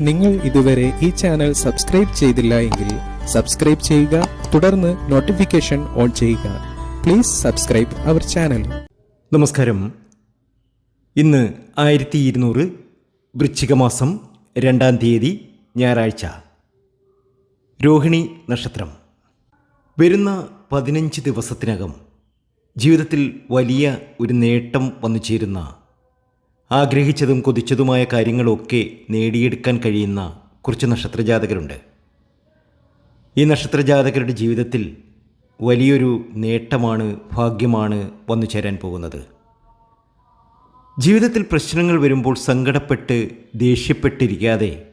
നിങ്ങൾ ഇതുവരെ ഈ ചാനൽ സബ്സ്ക്രൈബ് ചെയ്തില്ല എങ്കിൽ സബ്സ്ക്രൈബ് ചെയ്യുക തുടർന്ന് നോട്ടിഫിക്കേഷൻ ഓൺ ചെയ്യുക. Please subscribe our channel. നമസ്കാരം. ഇന്ന് ആയിരത്തി ഇരുന്നൂറ് വൃശ്ചിക മാസം രണ്ടാം തീയതി ഞായറാഴ്ച. രോഹിണി നക്ഷത്രം. വരുന്ന പതിനഞ്ച് ദിവസത്തിനകം ജീവിതത്തിൽ വലിയ ഒരു നേട്ടം വന്നു ചേരുന്ന ആഗ്രഹിച്ചതും കൊതിച്ചതുമായ കാര്യങ്ങളൊക്കെ നേടിയെടുക്കാൻ കഴിയുന്ന കുറച്ച് നക്ഷത്രജാതകരുണ്ട്. ഈ നക്ഷത്രജാതകരുടെ ജീവിതത്തിൽ വലിയൊരു നേട്ടമാണ് ഭാഗ്യമാണ് വന്നു ചേരാൻ പോകുന്നത്. ജീവിതത്തിൽ പ്രശ്നങ്ങൾ വരുമ്പോൾ സങ്കടപ്പെട്ട് ദേഷ്യപ്പെട്ടിരിക്കാതെ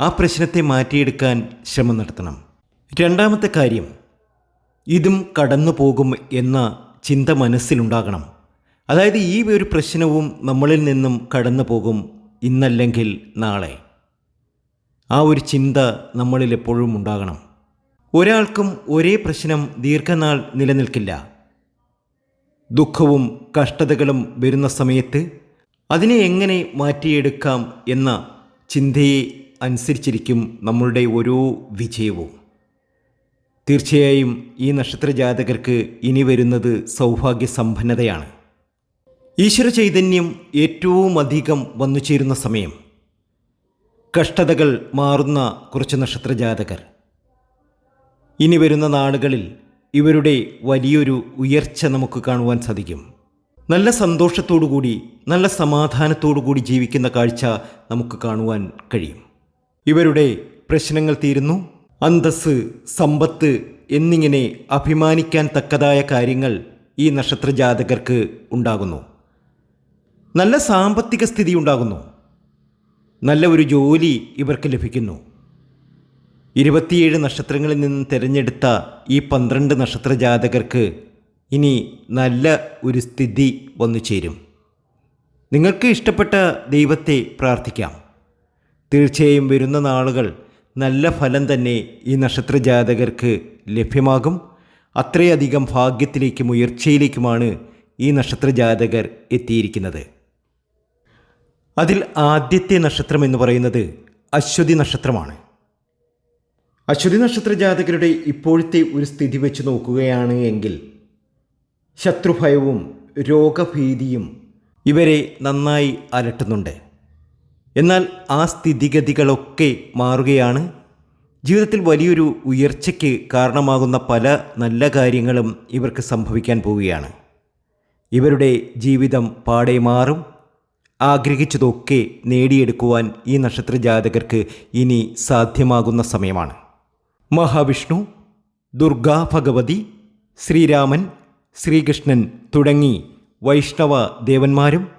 ആ പ്രശ്നത്തെ മാറ്റിയെടുക്കാൻ ശ്രമം നടത്തണം. രണ്ടാമത്തെ കാര്യം ഇതും കടന്നു പോകും എന്ന ചിന്ത മനസ്സിലുണ്ടാകണം. അതായത് ഈ ഒരു പ്രശ്നവും നമ്മളിൽ നിന്നും കടന്നു പോകും ഇന്നല്ലെങ്കിൽ നാളെ. ആ ഒരു ചിന്ത നമ്മളിൽ എപ്പോഴും ഉണ്ടാകണം. ഒരാൾക്കും ഒരേ പ്രശ്നം ദീർഘനാൾ നിലനിൽക്കില്ല. ദുഃഖവും കഷ്ടതകളും വരുന്ന സമയത്ത് അതിനെ എങ്ങനെ മാറ്റിയെടുക്കാം എന്ന ചിന്തയെ അനുസരിച്ചിരിക്കും നമ്മളുടെ ഓരോ വിജയവും. തീർച്ചയായും ഈ നക്ഷത്ര ജാതകർക്ക് ഇനി വരുന്നത് സൗഭാഗ്യ സമ്പന്നതയാണ് ഈശ്വര ചൈതന്യം ഏറ്റവും അധികം വന്നു ചേരുന്ന സമയം. കഷ്ടതകൾ മാറുന്ന കുറച്ച് നക്ഷത്ര ജാതകർ ഇനി വരുന്ന നാളുകളിൽ ഇവരുടെ വലിയൊരു ഉയർച്ച നമുക്ക് കാണുവാൻ സാധിക്കും. നല്ല സന്തോഷത്തോടുകൂടി നല്ല സമാധാനത്തോടുകൂടി ജീവിക്കുന്ന കാഴ്ച നമുക്ക് കാണുവാൻ കഴിയും. ഇവരുടെ പ്രശ്നങ്ങൾ തീരുന്നു. അന്തസ് സമ്പത്ത് എന്നിങ്ങനെ അഭിമാനിക്കാൻ തക്കതായ കാര്യങ്ങൾ ഈ നക്ഷത്ര ജാതകർക്ക് ഉണ്ടാകുന്നു. നല്ല സാമ്പത്തിക സ്ഥിതി ഉണ്ടാകുന്നു. നല്ല ഒരു ജോലി ഇവർക്ക് ലഭിക്കുന്നു. ഇരുപത്തിയേഴ് നക്ഷത്രങ്ങളിൽ നിന്ന് തിരഞ്ഞെടുത്ത ഈ പന്ത്രണ്ട് നക്ഷത്ര ജാതകർക്ക് ഇനി നല്ല ഒരു സ്ഥിതി വന്നു ചേരും. നിങ്ങൾക്ക് ഇഷ്ടപ്പെട്ട ദൈവത്തെ പ്രാർത്ഥിക്കാം. തീർച്ചയായും വരുന്ന നാളുകൾ നല്ല ഫലം തന്നെ ഈ നക്ഷത്ര ജാതകർക്ക് ലഭ്യമാകും. അത്രയധികം ഭാഗ്യത്തിലേക്കും ഉയർച്ചയിലേക്കുമാണ് ഈ നക്ഷത്ര ജാതകർ എത്തിയിരിക്കുന്നത്. അതിൽ ആദ്യത്തെ നക്ഷത്രം എന്ന് പറയുന്നത് അശ്വതി നക്ഷത്രമാണ്. അശ്വതി നക്ഷത്ര ജാതകരുടെ ഇപ്പോഴത്തെ ഒരു സ്ഥിതി വെച്ച് നോക്കുകയാണ് എങ്കിൽ ശത്രുഭയവും രോഗഭീതിയും ഇവരെ നന്നായി അലട്ടുന്നുണ്ട്. എന്നാൽ ആ സ്ഥിതിഗതികളൊക്കെ മാറുകയാണ്. ജീവിതത്തിൽ വലിയൊരു ഉയർച്ചയ്ക്ക് കാരണമാകുന്ന പല നല്ല കാര്യങ്ങളും ഇവർക്ക് സംഭവിക്കാൻ പോവുകയാണ്. ഇവരുടെ ജീവിതം പാടെ മാറും. ആഗ്രഹിച്ചതൊക്കെ നേടിയെടുക്കുവാൻ ഈ നക്ഷത്ര ജാതകർക്ക് ഇനി സാധ്യമാകുന്ന സമയമാണ്. മഹാവിഷ്ണു ദുർഗാ ഭഗവതി ശ്രീരാമൻ ശ്രീകൃഷ്ണൻ തുടങ്ങി വൈഷ്ണവ ദേവന്മാരും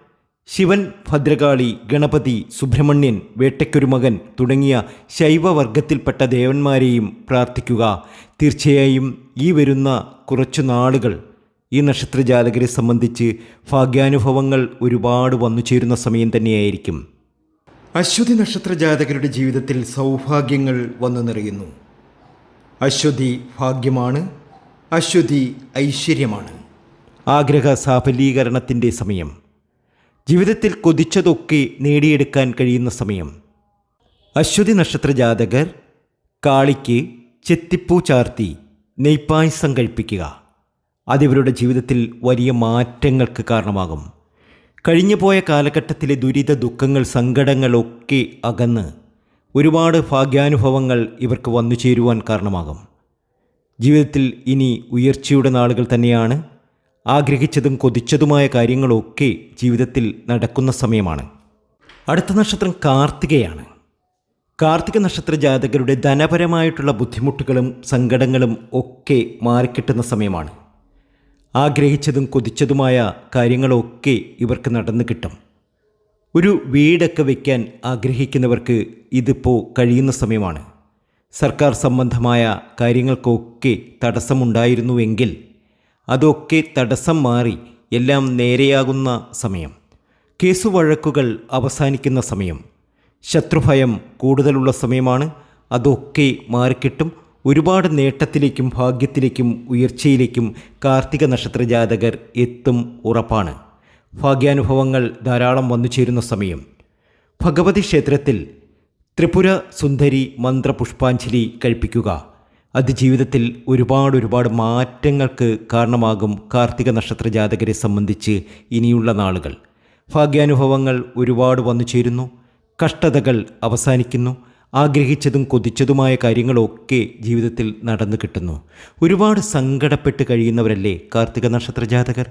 ശിവൻ ഭദ്രകാളി ഗണപതി സുബ്രഹ്മണ്യൻ വേട്ടയ്ക്കൊരു മകൻ തുടങ്ങിയ ശൈവവർഗത്തിൽപ്പെട്ട ദേവന്മാരെയും പ്രാർത്ഥിക്കുക. തീർച്ചയായും ഈ വരുന്ന കുറച്ചു നാളുകൾ ഈ നക്ഷത്രജാതകരെ സംബന്ധിച്ച് ഭാഗ്യാനുഭവങ്ങൾ ഒരുപാട് വന്നു ചേരുന്ന സമയം തന്നെയായിരിക്കും. അശ്വതി നക്ഷത്ര ജാതകരുടെ ജീവിതത്തിൽ സൗഭാഗ്യങ്ങൾ വന്നു നിറയുന്നു. അശ്വതി ഭാഗ്യമാണ് അശ്വതി ഐശ്വര്യമാണ്. ആഗ്രഹ സാഫലീകരണത്തിന്റെ സമയം. ജീവിതത്തിൽ കൊതിച്ചതൊക്കെ നേടിയെടുക്കാൻ കഴിയുന്ന സമയം. അശ്വതി നക്ഷത്ര ജാതകർ കാളിക്ക് ചെത്തിപ്പൂ ചാർത്തി നെയ്പ്പായസം കഴിപ്പിക്കുക. അതിവരുടെ ജീവിതത്തിൽ വലിയ മാറ്റങ്ങൾക്ക് കാരണമാകും. കഴിഞ്ഞുപോയ കാലഘട്ടത്തിലെ ദുരിത ദുഃഖങ്ങൾ സങ്കടങ്ങളൊക്കെ അകന്ന് ഒരുപാട് ഭാഗ്യാനുഭവങ്ങൾ ഇവർക്ക് വന്നു ചേരുവാൻ കാരണമാകും. ജീവിതത്തിൽ ഇനി ഉയർച്ചയുടെ നാളുകൾ തന്നെയാണ് ആഗ്രഹിച്ചതും കൊതിച്ചതുമായ കാര്യങ്ങളൊക്കെ ജീവിതത്തിൽ നടക്കുന്ന സമയമാണ്. അടുത്ത നക്ഷത്രം കാർത്തികയാണ്. കാർത്തിക നക്ഷത്ര ജാതകരുടെ ധനപരമായിട്ടുള്ള ബുദ്ധിമുട്ടുകളും സങ്കടങ്ങളും ഒക്കെ മാറിക്കിട്ടുന്ന സമയമാണ്. ആഗ്രഹിച്ചതും കൊതിച്ചതുമായ കാര്യങ്ങളൊക്കെ ഇവർക്ക് നടന്നു കിട്ടും. ഒരു വീടൊക്കെ വയ്ക്കാൻ ആഗ്രഹിക്കുന്നവർക്ക് ഇതിപ്പോൾ കഴിയുന്ന സമയമാണ്. സർക്കാർ സംബന്ധമായ കാര്യങ്ങൾക്കൊക്കെ തടസ്സമുണ്ടായിരുന്നുവെങ്കിൽ അതൊക്കെ തടസ്സം മാറി എല്ലാം നേരെയാകുന്ന സമയം. കേസുവഴക്കുകൾ അവസാനിക്കുന്ന സമയം. ശത്രുഭയം കൂടുതലുള്ള സമയമാണ്. അതൊക്കെ മാറിക്കിട്ടും. ഒരുപാട് നേട്ടത്തിലേക്കും ഭാഗ്യത്തിലേക്കും ഉയർച്ചയിലേക്കും കാർത്തിക നക്ഷത്ര ജാതകർ എത്തും ഉറപ്പാണ്. ഭാഗ്യാനുഭവങ്ങൾ ധാരാളം വന്നു ചേരുന്ന സമയം. ഭഗവതി ക്ഷേത്രത്തിൽ ത്രിപുര സുന്ദരി മന്ത്രപുഷ്പാഞ്ജലി കഴിപ്പിക്കുക. അത് ജീവിതത്തിൽ ഒരുപാട് ഒരുപാട് മാറ്റങ്ങൾക്ക് കാരണമാകും കാർത്തിക നക്ഷത്ര ജാതകരെ സംബന്ധിച്ച് ഇനിയുള്ള നാളുകൾ. ഭാഗ്യാനുഭവങ്ങൾ ഒരുപാട് വന്നു ചേരുന്നു. കഷ്ടതകൾ അവസാനിക്കുന്നു. ആഗ്രഹിച്ചതും കൊതിച്ചതുമായ കാര്യങ്ങളൊക്കെ ജീവിതത്തിൽ നടന്നു കിട്ടുന്നു. ഒരുപാട് സങ്കടപ്പെട്ട് കഴിയുന്നവരല്ലേ കാർത്തിക നക്ഷത്ര ജാതകർ?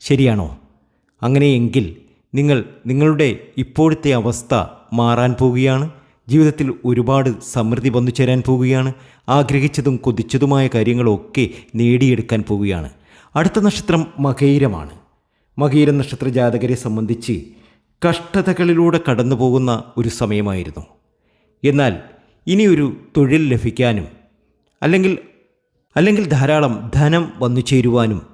ശരിയാണോ? അങ്ങനെയെങ്കിൽ നിങ്ങൾ നിങ്ങളുടെ ഇപ്പോഴത്തെ അവസ്ഥ മാറാൻ പോവുകയാണ്. ജീവിതത്തിൽ ഒരുപാട് സമൃദ്ധി വന്നു ചേരാൻ പോവുകയാണ്. ആഗ്രഹിച്ചതും കൊതിച്ചതുമായ കാര്യങ്ങളൊക്കെ നേടിയെടുക്കാൻ പോവുകയാണ്. അടുത്ത നക്ഷത്രം മകൈരമാണ്. മകൈര നക്ഷത്ര ജാതകരെ സംബന്ധിച്ച് കഷ്ടതകളിലൂടെ കടന്നു പോകുന്ന ഒരു സമയമായിരുന്നു. എന്നാൽ ഇനിയൊരു തൊഴിൽ ലഭിക്കാനും അല്ലെങ്കിൽ അല്ലെങ്കിൽ ധാരാളം ധനം വന്നു ചേരുവാനും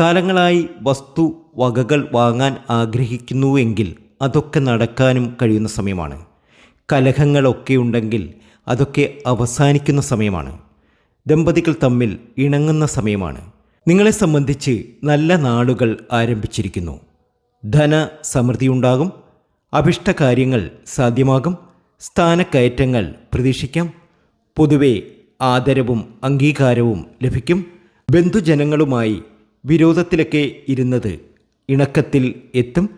കാലങ്ങളായി വസ്തു വകകൾ വാങ്ങാൻ ആഗ്രഹിക്കുന്നുവെങ്കിൽ അതൊക്കെ നടക്കാനും കഴിയുന്ന സമയമാണ്. കലഹങ്ങളൊക്കെ ഉണ്ടെങ്കിൽ അതൊക്കെ അവസാനിക്കുന്ന സമയമാണ്. ദമ്പതികൾ തമ്മിൽ ഇണങ്ങുന്ന സമയമാണ്. നിങ്ങളെ സംബന്ധിച്ച് നല്ല നാളുകൾ ആരംഭിച്ചിരിക്കുന്നു. ധന സമൃദ്ധിയുണ്ടാകും അഭിഷ്ട കാര്യങ്ങൾ സാധ്യമാകും. സ്ഥാനക്കയറ്റങ്ങൾ പ്രതീക്ഷിക്കാം. പൊതുവെ ആദരവും അംഗീകാരവും ലഭിക്കും. ബന്ധുജനങ്ങളുമായി വിരോധത്തിലൊക്കെ ഇരുന്നത് ഇണക്കത്തിൽ എത്തും.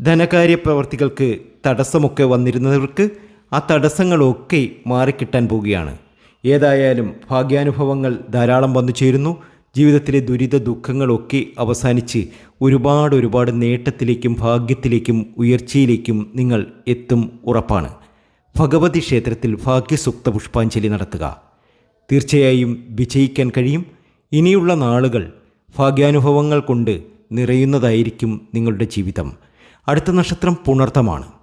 ധനകാര്യ പ്രവർത്തികൾക്ക് തടസ്സമൊക്കെ വന്നിരുന്നവർക്ക് ആ തടസ്സങ്ങളൊക്കെ മാറിക്കിട്ടാൻ പോവുകയാണ്. ഏതായാലും ഭാഗ്യാനുഭവങ്ങൾ ധാരാളം വന്നു ചേരുന്നു. ജീവിതത്തിലെ ദുരിത ദുഃഖങ്ങളൊക്കെ അവസാനിച്ച് ഒരുപാട് ഒരുപാട് നേട്ടത്തിലേക്കും ഭാഗ്യത്തിലേക്കും ഉയർച്ചയിലേക്കും നിങ്ങൾ എത്തും ഉറപ്പാണ്. ഭഗവതി ക്ഷേത്രത്തിൽ ഭാഗ്യസുക്ത പുഷ്പാഞ്ജലി നടത്തുക. തീർച്ചയായും വിജയിക്കാൻ കഴിയും. ഇനിയുള്ള നാളുകൾ ഭാഗ്യാനുഭവങ്ങൾ കൊണ്ട് നിറയുന്നതായിരിക്കും നിങ്ങളുടെ ജീവിതം. അടുത്ത നക്ഷത്രം പുണർത്തമാണ്.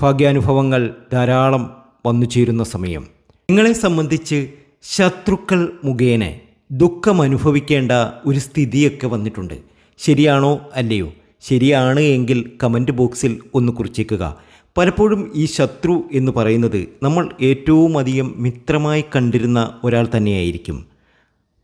ഭാഗ്യാനുഭവങ്ങൾ ധാരാളം വന്നു ചേരുന്ന സമയം. നിങ്ങളെ സംബന്ധിച്ച് ശത്രുക്കൾ മുഖേന ദുഃഖം അനുഭവിക്കേണ്ട ഒരു സ്ഥിതിയൊക്കെ വന്നിട്ടുണ്ട്. ശരിയാണോ അല്ലയോ? ശരിയാണ് എങ്കിൽ കമന്റ് ബോക്സിൽ ഒന്ന് കുറിച്ചേക്കുക. പലപ്പോഴും ഈ ശത്രു എന്ന് പറയുന്നത് നമ്മൾ ഏറ്റവും അധികം മിത്രമായി കണ്ടിരുന്ന ഒരാൾ തന്നെയായിരിക്കും.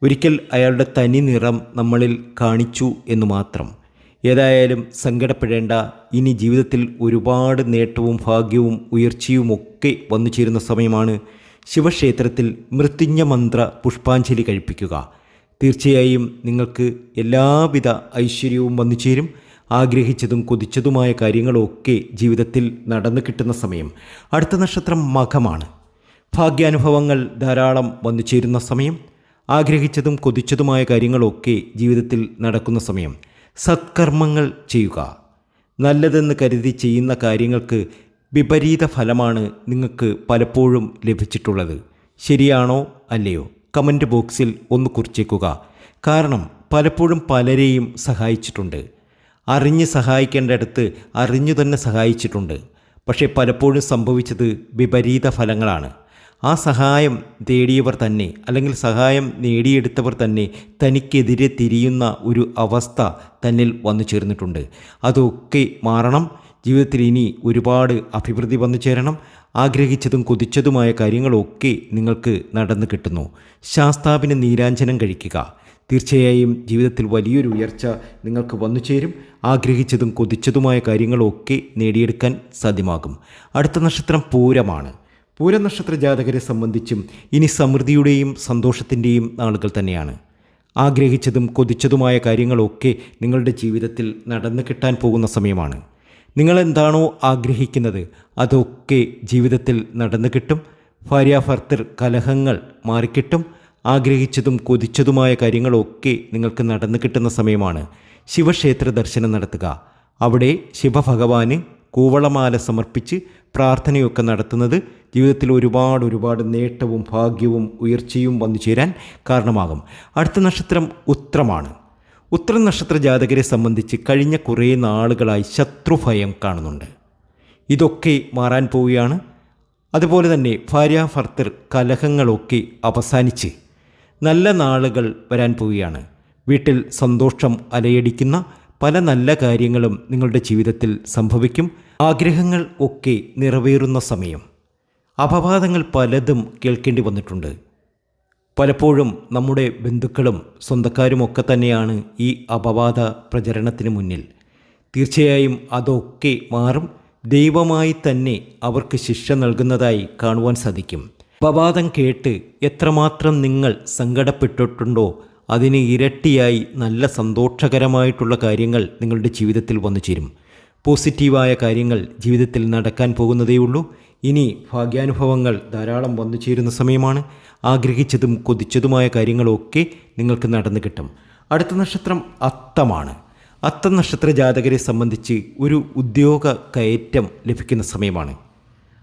ഒരിക്കൽ അയാളുടെ തനി നിറം നമ്മളിൽ കാണിച്ചു എന്ന് മാത്രം. ഏതായാലും സങ്കടപ്പെടേണ്ട. ഇനി ജീവിതത്തിൽ ഒരുപാട് നേട്ടവും ഭാഗ്യവും ഉയർച്ചയുമൊക്കെ വന്നു ചേരുന്ന സമയമാണ് ശിവക്ഷേത്രത്തിൽ മൃത്യുഞ്ജ മന്ത്ര പുഷ്പാഞ്ജലി കഴിപ്പിക്കുക. തീർച്ചയായും നിങ്ങൾക്ക് എല്ലാവിധ ഐശ്വര്യവും വന്നു ചേരും. ആഗ്രഹിച്ചതും കൊതിച്ചതുമായ കാര്യങ്ങളൊക്കെ ജീവിതത്തിൽ നടന്നു കിട്ടുന്ന സമയം. അടുത്ത നക്ഷത്രം മഖമാണ് ഭാഗ്യാനുഭവങ്ങൾ ധാരാളം വന്നു ചേരുന്ന സമയം. ആഗ്രഹിച്ചതും കൊതിച്ചതുമായ കാര്യങ്ങളൊക്കെ ജീവിതത്തിൽ നടക്കുന്ന സമയം. സത്കർമ്മങ്ങൾ ചെയ്യുക. നല്ലതെന്ന് കരുതി ചെയ്യുന്ന കാര്യങ്ങൾക്ക് വിപരീത ഫലമാണ് നിങ്ങൾക്ക് പലപ്പോഴും ലഭിച്ചിട്ടുള്ളത്. ശരിയാണോ അല്ലയോ? കമന്റ് ബോക്സിൽ ഒന്ന് കുറിച്ചേക്കുക. കാരണം പലപ്പോഴും പലരെയും സഹായിച്ചിട്ടുണ്ട്. അറിഞ്ഞ് സഹായിക്കേണ്ടടുത്ത് അറിഞ്ഞു തന്നെ സഹായിച്ചിട്ടുണ്ട്. പക്ഷേ പലപ്പോഴും സംഭവിച്ചത് വിപരീത ഫലങ്ങളാണ്. ആ സഹായം തേടിയവർ തന്നെ അല്ലെങ്കിൽ സഹായം നേടിയെടുത്തവർ തന്നെ തനിക്കെതിരെ തിരിയുന്ന ഒരു അവസ്ഥ തന്നിൽ വന്നു ചേർന്നിട്ടുണ്ട്. അതൊക്കെ മാറണം. ജീവിതത്തിൽ ഇനി ഒരുപാട് അഭിവൃദ്ധി വന്നു ചേരണം. ആഗ്രഹിച്ചതും കൊതിച്ചതുമായ കാര്യങ്ങളൊക്കെ നിങ്ങൾക്ക് നടന്നു കിട്ടുന്നു. ശാസ്താവിന് നീരാഞ്ജനം കഴിക്കുക. തീർച്ചയായും ജീവിതത്തിൽ വലിയൊരു ഉയർച്ച നിങ്ങൾക്ക് വന്നു ചേരും. ആഗ്രഹിച്ചതും കൊതിച്ചതുമായ കാര്യങ്ങളൊക്കെ നേടിയെടുക്കാൻ സാധ്യമാകും. അടുത്ത നക്ഷത്രം പൂരമാണ്. പൂരനക്ഷത്ര ജാതകരെ സംബന്ധിച്ചും ഇനി സമൃദ്ധിയുടെയും സന്തോഷത്തിന്റെയും നാളുകൾ തന്നെയാണ്. ആഗ്രഹിച്ചതും കൊതിച്ചതുമായ കാര്യങ്ങളൊക്കെ നിങ്ങളുടെ ജീവിതത്തിൽ നടന്നു കിട്ടാൻ പോകുന്ന സമയമാണ്. നിങ്ങൾ എന്താണോ ആഗ്രഹിക്കുന്നത് അതൊക്കെ ജീവിതത്തിൽ നടന്നു കിട്ടും. ഭാര്യാഭർത്തർ കലഹങ്ങൾ മാറിക്കിട്ടും. ആഗ്രഹിച്ചതും കൊതിച്ചതുമായ കാര്യങ്ങളൊക്കെ നിങ്ങൾക്ക് നടന്നു കിട്ടുന്ന സമയമാണ്. ശിവക്ഷേത്ര ദർശനം നടത്തുക. അവിടെ ശിവഭഗവാന് കൂവളമാല സമർപ്പിച്ച് പ്രാർത്ഥനയൊക്കെ നടത്തുന്നത് ജീവിതത്തിൽ ഒരുപാട് ഒരുപാട് നേട്ടവും ഭാഗ്യവും ഉയർച്ചയും വന്നു ചേരാൻ കാരണമാകും. അടുത്ത നക്ഷത്രം ഉത്രമാണ്. ഉത്ര നക്ഷത്ര ജാതകരെ സംബന്ധിച്ച് കഴിഞ്ഞ കുറേ നാളുകളായി ശത്രുഭയം കാണുന്നുണ്ട്. ഇതൊക്കെ മാറാൻ പോവുകയാണ്. അതുപോലെ തന്നെ ഭാര്യ ഭർത്തർ കലഹങ്ങളൊക്കെ അവസാനിച്ച് നല്ല നാളുകൾ വരാൻ പോവുകയാണ്. വീട്ടിൽ സന്തോഷം അലയടിക്കുന്ന പല നല്ല കാര്യങ്ങളും നിങ്ങളുടെ ജീവിതത്തിൽ സംഭവിക്കും. ആഗ്രഹങ്ങൾ ഒക്കെ നിറവേറുന്ന സമയം. അപവാദങ്ങൾ പലതും കേൾക്കേണ്ടി വന്നിട്ടുണ്ട്. പലപ്പോഴും നമ്മുടെ ബന്ധുക്കളും സ്വന്തക്കാരുമൊക്കെ തന്നെയാണ് ഈ അപവാദ പ്രചരണത്തിന് മുന്നിൽ. തീർച്ചയായും അതൊക്കെ മാറും. ദൈവമായി തന്നെ അവർക്ക് ശിക്ഷ നൽകുന്നതായി കാണുവാൻ സാധിക്കും. അപവാദം കേട്ട് എത്രമാത്രം നിങ്ങൾ സങ്കടപ്പെട്ടിട്ടുണ്ടോ അതിന് ഇരട്ടിയായി നല്ല സന്തോഷകരമായിട്ടുള്ള കാര്യങ്ങൾ നിങ്ങളുടെ ജീവിതത്തിൽ വന്നു ചേരും. പോസിറ്റീവായ കാര്യങ്ങൾ ജീവിതത്തിൽ നടക്കാൻ പോകുന്നതേയുള്ളൂ ഇനി ഭാഗ്യാനുഭവങ്ങൾ ധാരാളം വന്നു ചേരുന്ന സമയമാണ്. ആഗ്രഹിച്ചതും കൊതിച്ചതുമായ കാര്യങ്ങളൊക്കെ നിങ്ങൾക്ക് നടന്നു കിട്ടും. അടുത്ത നക്ഷത്രം അത്തമാണ്. അത്ത നക്ഷത്ര ജാതകരെ സംബന്ധിച്ച് ഒരു ഉദ്യോഗ കയറ്റം ലഭിക്കുന്ന സമയമാണ്.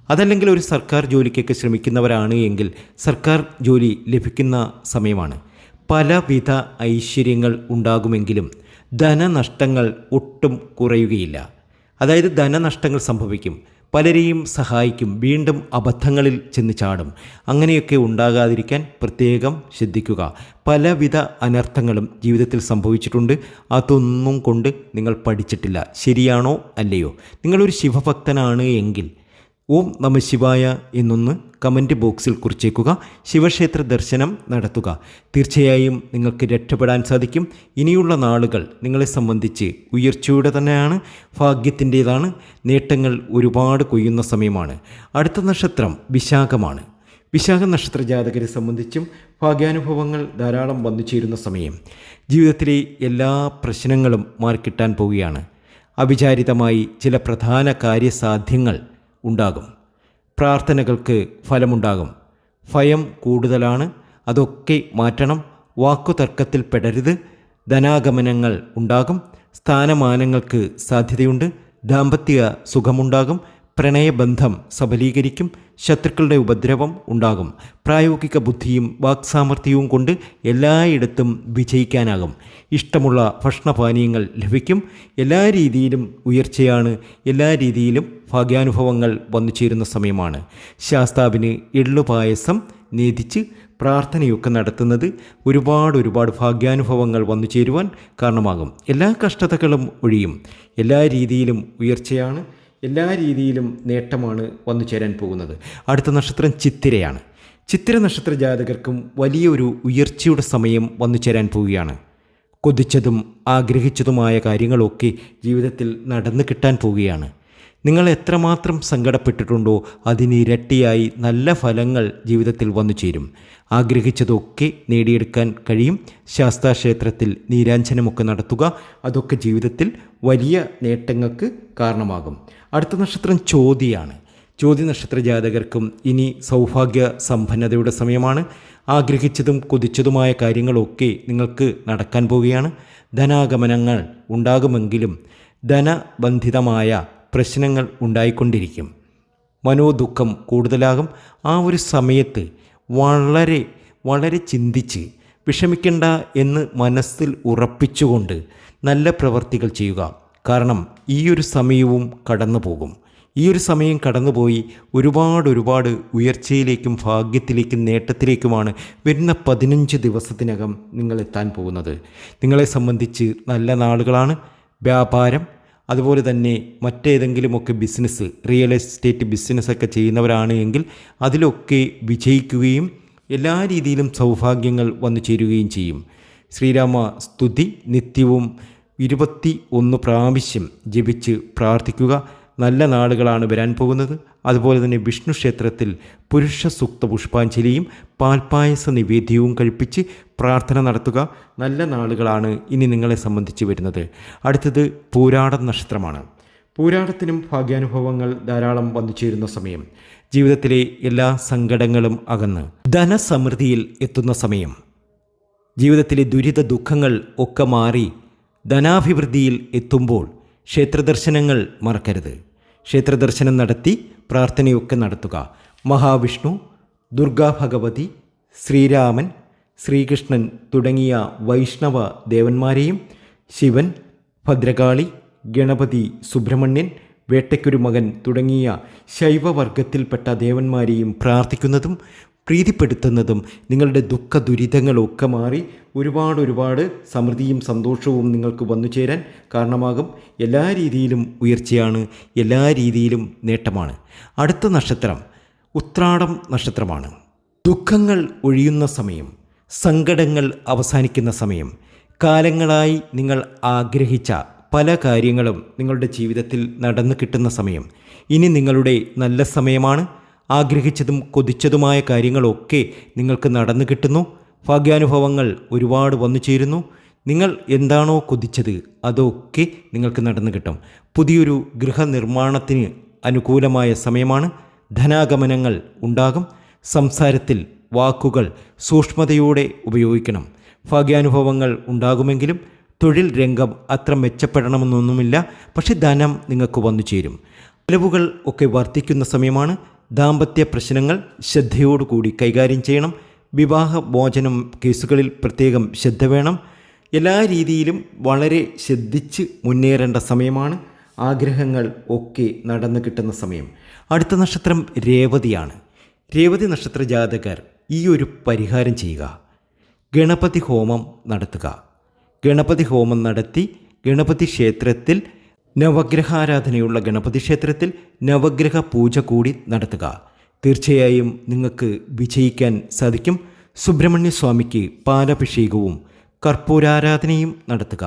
അതല്ലെങ്കിൽ ഒരു സർക്കാർ ജോലിക്കൊക്കെ ശ്രമിക്കുന്നവരാണ് എങ്കിൽ സർക്കാർ ജോലി ലഭിക്കുന്ന സമയമാണ്. പലവിധ ഐശ്വര്യങ്ങൾ ഉണ്ടാകുമെങ്കിലും ധനനഷ്ടങ്ങൾ ഒട്ടും കുറയുകയില്ല. അതായത് ധനനഷ്ടങ്ങൾ സംഭവിക്കും. പലരെയും സഹായിക്കും. വീണ്ടും അബദ്ധങ്ങളിൽ ചെന്ന് ചാടും. അങ്ങനെയൊക്കെ ഉണ്ടാകാതിരിക്കാൻ പ്രത്യേകം ശ്രദ്ധിക്കുക. പലവിധ അനർത്ഥങ്ങളും ജീവിതത്തിൽ സംഭവിച്ചിട്ടുണ്ട്. അതൊന്നും കൊണ്ട് നിങ്ങൾ പഠിച്ചിട്ടില്ല. ശരിയാണോ അല്ലയോ? നിങ്ങളൊരു ശിവഭക്തനാണ് എങ്കിൽ ഓം നമ ശിവായ എന്നൊന്ന് കമന്റ് ബോക്സിൽ കുറിച്ചേക്കുക. ശിവക്ഷേത്ര ദർശനം നടത്തുക. തീർച്ചയായും നിങ്ങൾക്ക് രക്ഷപ്പെടാൻ സാധിക്കും. ഇനിയുള്ള നാളുകൾ നിങ്ങളെ സംബന്ധിച്ച് ഉയർച്ചയുടെ തന്നെയാണ് ഭാഗ്യത്തിന്റേതാണ്. നേട്ടങ്ങൾ ഒരുപാട് കൊയ്യുന്ന സമയമാണ്. അടുത്ത നക്ഷത്രം വിശാഖമാണ്. വിശാഖ നക്ഷത്ര ജാതകരെ സംബന്ധിച്ചും ഭാഗ്യാനുഭവങ്ങൾ ധാരാളം വന്നു ചേരുന്ന സമയം. ജീവിതത്തിലെ എല്ലാ പ്രശ്നങ്ങളും മാറിക്കിട്ടാൻ പോവുകയാണ്. അവിചാരിതമായി ചില പ്രധാന കാര്യസാധ്യങ്ങൾ ഉണ്ടാകും. പ്രാർത്ഥനകൾക്ക് ഫലമുണ്ടാകും. ഭയം കൂടുതലാണ്. അതൊക്കെ മാറ്റണം. വാക്കുതർക്കത്തിൽ പെടരുത്. ധനാഗമനങ്ങൾ ഉണ്ടാകും. സ്ഥാനമാനങ്ങൾക്ക് സാധ്യതയുണ്ട്. ദാമ്പത്യ സുഖമുണ്ടാകും. പ്രണയബന്ധം സബലീകരിക്കും. ശത്രുക്കളുടെ ഉപദ്രവം ഉണ്ടാകും. പ്രായോഗിക ബുദ്ധിയും വാക്സാമർഥ്യവും കൊണ്ട് എല്ലായിടത്തും വിജയിക്കാനാകും. ഇഷ്ടമുള്ള ഭക്ഷണപാനീയങ്ങൾ ലഭിക്കും. എല്ലാ രീതിയിലും ഉയർച്ചയാണ് എല്ലാ രീതിയിലും ഭാഗ്യാനുഭവങ്ങൾ വന്നു ചേരുന്ന സമയമാണ്. ശാസ്താവിന് എള്ളുപായസം നേതിച്ച് പ്രാർത്ഥനയൊക്കെ നടത്തുന്നത് ഒരുപാട് ഒരുപാട് ഭാഗ്യാനുഭവങ്ങൾ വന്നു ചേരുവാൻ കാരണമാകും. എല്ലാ കഷ്ടതകളും ഒഴിയും. എല്ലാ രീതിയിലും ഉയർച്ചയാണ് എല്ലാ രീതിയിലും നേട്ടമാണ് വന്നു ചേരാൻ പോകുന്നത്. അടുത്ത നക്ഷത്രം ചിത്തിരയാണ്. ചിത്തിര നക്ഷത്ര ജാതകർക്കും വലിയൊരു ഉയർച്ചയുടെ സമയം വന്നു ചേരാൻ പോവുകയാണ്. കൊതിച്ചതും ആഗ്രഹിച്ചതുമായ കാര്യങ്ങളൊക്കെ ജീവിതത്തിൽ നടന്നു കിട്ടാൻ പോവുകയാണ്. നിങ്ങൾ എത്രമാത്രം സങ്കടപ്പെട്ടിട്ടുണ്ടോ അതിന് ഇരട്ടിയായി നല്ല ഫലങ്ങൾ ജീവിതത്തിൽ വന്നു ചേരും. ആഗ്രഹിച്ചതൊക്കെ നേടിയെടുക്കാൻ കഴിയും. ശാസ്താക്ഷേത്രത്തിൽ നീരാഞ്ജനമൊക്കെ നടത്തുക അതൊക്കെ ജീവിതത്തിൽ വലിയ നേട്ടങ്ങൾക്ക് കാരണമാകും. അടുത്ത നക്ഷത്രം ചോതിയാണ്. ചോതി നക്ഷത്ര ജാതകർക്കും ഇനി സൗഭാഗ്യ സമ്പന്നതയുടെ സമയമാണ്. ആഗ്രഹിച്ചതും കൊതിച്ചതുമായ കാര്യങ്ങളൊക്കെ നിങ്ങൾക്ക് നടക്കാൻ പോവുകയാണ്. ധനാഗമനങ്ങൾ ഉണ്ടാകുമെങ്കിലും ധനബന്ധിതമായ പ്രശ്നങ്ങൾ ഉണ്ടായിക്കൊണ്ടിരിക്കും. മനോദുഃഖം കൂടുതലാകും. ആ ഒരു സമയത്ത് വളരെ വളരെ ചിന്തിച്ച് വിഷമിക്കേണ്ട എന്ന് മനസ്സിൽ ഉറപ്പിച്ചുകൊണ്ട് നല്ല പ്രവർത്തികൾ ചെയ്യുക. കാരണം ഈ ഒരു സമയവും കടന്നു പോകും ഈ ഒരു സമയം കടന്നുപോയി ഒരുപാട് ഒരുപാട് ഉയർച്ചയിലേക്കും ഭാഗ്യത്തിലേക്കും നേട്ടത്തിലേക്കുമാണ് വരുന്ന പതിനഞ്ച് ദിവസത്തിനകം നിങ്ങൾ എത്താൻ പോകുന്നത്. നിങ്ങളെ സംബന്ധിച്ച് നല്ല നാളുകളാണ്. വ്യാപാരം അതുപോലെ തന്നെ മറ്റേതെങ്കിലുമൊക്കെ ബിസിനസ് റിയൽ എസ്റ്റേറ്റ് ബിസിനസ്സൊക്കെ ചെയ്യുന്നവരാണ് എങ്കിൽ അതിലൊക്കെ വിജയിക്കുകയും എല്ലാ രീതിയിലും സൗഭാഗ്യങ്ങൾ വന്നു ചേരുകയും ചെയ്യും. ശ്രീരാമ സ്തുതി നിത്യവും ഇരുപത്തി ഒന്ന് പ്രാവശ്യം ജപിച്ച് പ്രാർത്ഥിക്കുക. നല്ല നാളുകളാണ് വരാൻ പോകുന്നത്. അതുപോലെ തന്നെ വിഷ്ണു ക്ഷേത്രത്തിൽ പുരുഷ സൂക്ത പുഷ്പാഞ്ജലിയും പാൽപ്പായസ നിവേദ്യവും കഴിപ്പിച്ച് പ്രാർത്ഥന നടത്തുക. നല്ല നാളുകളാണ് ഇനി നിങ്ങളെ സംബന്ധിച്ച് വരുന്നത്. അടുത്തത് പൂരാട നക്ഷത്രമാണ്. പൂരാടത്തിനും ഭാഗ്യാനുഭവങ്ങൾ ധാരാളം വന്നു ചേരുന്ന സമയം. ജീവിതത്തിലെ എല്ലാ സങ്കടങ്ങളും അകന്ന് ധനസമൃദ്ധിയിൽ എത്തുന്ന സമയം. ജീവിതത്തിലെ ദുരിത ദുഃഖങ്ങൾ ഒക്കെ മാറി ധനാഭിവൃദ്ധിയിൽ എത്തുമ്പോൾ ക്ഷേത്രദർശനങ്ങൾ മറക്കരുത്. ക്ഷേത്രദർശനം നടത്തി പ്രാർത്ഥനയൊക്കെ നടത്തുക. മഹാവിഷ്ണു ദുർഗാ ഭഗവതി ശ്രീരാമൻ ശ്രീകൃഷ്ണൻ തുടങ്ങിയ വൈഷ്ണവ ദേവന്മാരെയും ശിവൻ ഭദ്രകാളി ഗണപതി സുബ്രഹ്മണ്യൻ വേട്ടയ്ക്കൊരു മകൻ തുടങ്ങിയ ശൈവവർഗത്തിൽപ്പെട്ട ദേവന്മാരെയും പ്രാർത്ഥിക്കുന്നതും പ്രീതിപ്പെടുത്തുന്നതും നിങ്ങളുടെ ദുഃഖ ദുരിതങ്ങളൊക്കെ മാറി ഒരുപാട് ഒരുപാട് സമൃദ്ധിയും സന്തോഷവും നിങ്ങൾക്ക് വന്നു ചേരാൻ കാരണമാകും. എല്ലാ രീതിയിലും ഉയർച്ചയാണ് എല്ലാ രീതിയിലും നേട്ടമാണ്. അടുത്ത നക്ഷത്രം ഉത്രാടം നക്ഷത്രമാണ്. ദുഃഖങ്ങൾ ഒഴിയുന്ന സമയം സങ്കടങ്ങൾ അവസാനിക്കുന്ന സമയം കാലങ്ങളായി നിങ്ങൾ ആഗ്രഹിച്ച പല കാര്യങ്ങളും നിങ്ങളുടെ ജീവിതത്തിൽ നടന്നു കിട്ടുന്ന സമയം ഇനി നിങ്ങളുടെ നല്ല സമയമാണ്. ആഗ്രഹിച്ചതും കൊതിച്ചതുമായ കാര്യങ്ങളൊക്കെ നിങ്ങൾക്ക് നടന്നു കിട്ടുന്നു. ഭാഗ്യാനുഭവങ്ങൾ ഒരുപാട് വന്നു ചേരുന്നു. നിങ്ങൾ എന്താണോ കൊതിച്ചത് അതൊക്കെ നിങ്ങൾക്ക് നടന്നു കിട്ടും. പുതിയൊരു ഗൃഹനിർമ്മാണത്തിന് അനുകൂലമായ സമയമാണ്. ധനാഗമനങ്ങൾ ഉണ്ടാകും. സംസാരത്തിൽ വാക്കുകൾ സൂക്ഷ്മതയോടെ ഉപയോഗിക്കണം. ഭാഗ്യാനുഭവങ്ങൾ ഉണ്ടാകുമെങ്കിലും തൊഴിൽ രംഗം അത്ര മെച്ചപ്പെടണമെന്നൊന്നുമില്ല. പക്ഷെ ധനം നിങ്ങൾക്ക് വന്നു ചേരും. ചെലവുകൾ ഒക്കെ വർദ്ധിക്കുന്ന സമയമാണ്. ദാമ്പത്യ പ്രശ്നങ്ങൾ ശ്രദ്ധയോടുകൂടി കൈകാര്യം ചെയ്യണം. വിവാഹ മോചനം കേസുകളിൽ പ്രത്യേകം ശ്രദ്ധ വേണം. എല്ലാ രീതിയിലും വളരെ ശ്രദ്ധിച്ച് മുന്നേറേണ്ട സമയമാണ്. ആഗ്രഹങ്ങൾ ഒക്കെ നടന്നു കിട്ടുന്ന സമയം. അടുത്ത നക്ഷത്രം രേവതിയാണ്. രേവതി നക്ഷത്ര ജാതകർ ഈ ഒരു പരിഹാരം ചെയ്യുക. ഗണപതി ഹോമം നടത്തുക. ഗണപതി ഹോമം നടത്തി ഗണപതി ക്ഷേത്രത്തിൽ നവഗ്രഹാരാധനയുള്ള ഗണപതി ക്ഷേത്രത്തിൽ നവഗ്രഹ പൂജ കൂടി നടത്തുക. തീർച്ചയായും നിങ്ങൾക്ക് വിജയിക്കാൻ സാധിക്കും. സുബ്രഹ്മണ്യ സ്വാമിക്ക് പാലഭിഷേകവും കർപ്പൂരാരാധനയും നടത്തുക.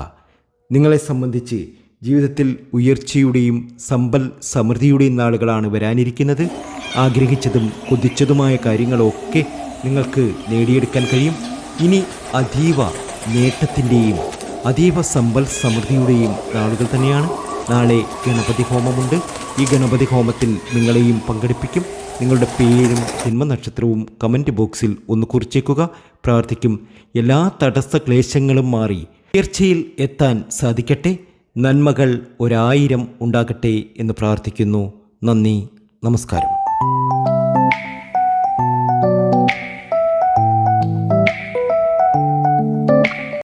നിങ്ങളെ സംബന്ധിച്ച് ജീവിതത്തിൽ ഉയർച്ചയുടെയും സമ്പൽ സമൃദ്ധിയുടെയും നാളുകളാണ് വരാനിരിക്കുന്നത്. ആഗ്രഹിച്ചതും കൊതിച്ചതുമായ കാര്യങ്ങളൊക്കെ നിങ്ങൾക്ക് നേടിയെടുക്കാൻ കഴിയും. ഇനി അതീവ നേട്ടത്തിന്റെയും അതീവ സമ്പൽ സമൃദ്ധിയുടെയും നാളുകൾ തന്നെയാണ്. നാളെ ഗണപതി ഹോമമുണ്ട്. ഈ ഗണപതി ഹോമത്തിൽ നിങ്ങളെയും പങ്കെടുപ്പിക്കും. നിങ്ങളുടെ പേരും ജന്മനക്ഷത്രവും കമന്റ് ബോക്സിൽ ഒന്ന് കുറിച്ചേക്കുക. പ്രാർത്ഥിക്കും. എല്ലാ തടസ്സ ക്ലേശങ്ങളും മാറി ഉയർച്ചയിൽ എത്താൻ സാധിക്കട്ടെ. നന്മകൾ ഒരായിരം ഉണ്ടാകട്ടെ എന്ന് പ്രാർത്ഥിക്കുന്നു. നന്ദി. നമസ്കാരം.